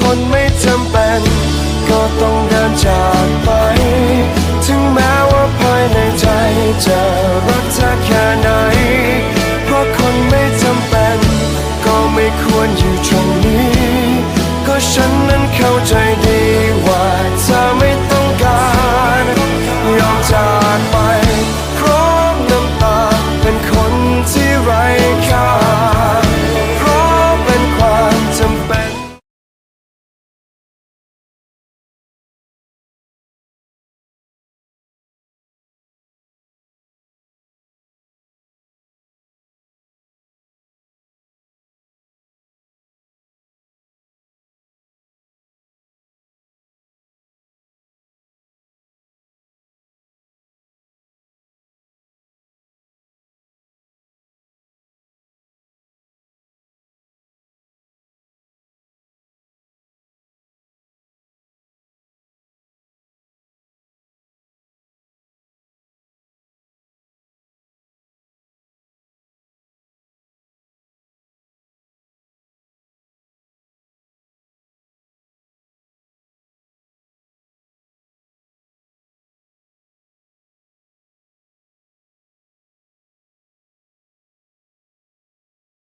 คนไม่จำเป็น ก็ต้องเดินจากไป ถึงแม้ว่าภายในใจจะรักเธอแค่ไหน เพราะคนไม่จำเป็น ก็ไม่ควรอยู่ตรงนี้ ก็ฉันนั้นเข้าใจดีว่าเธอไม่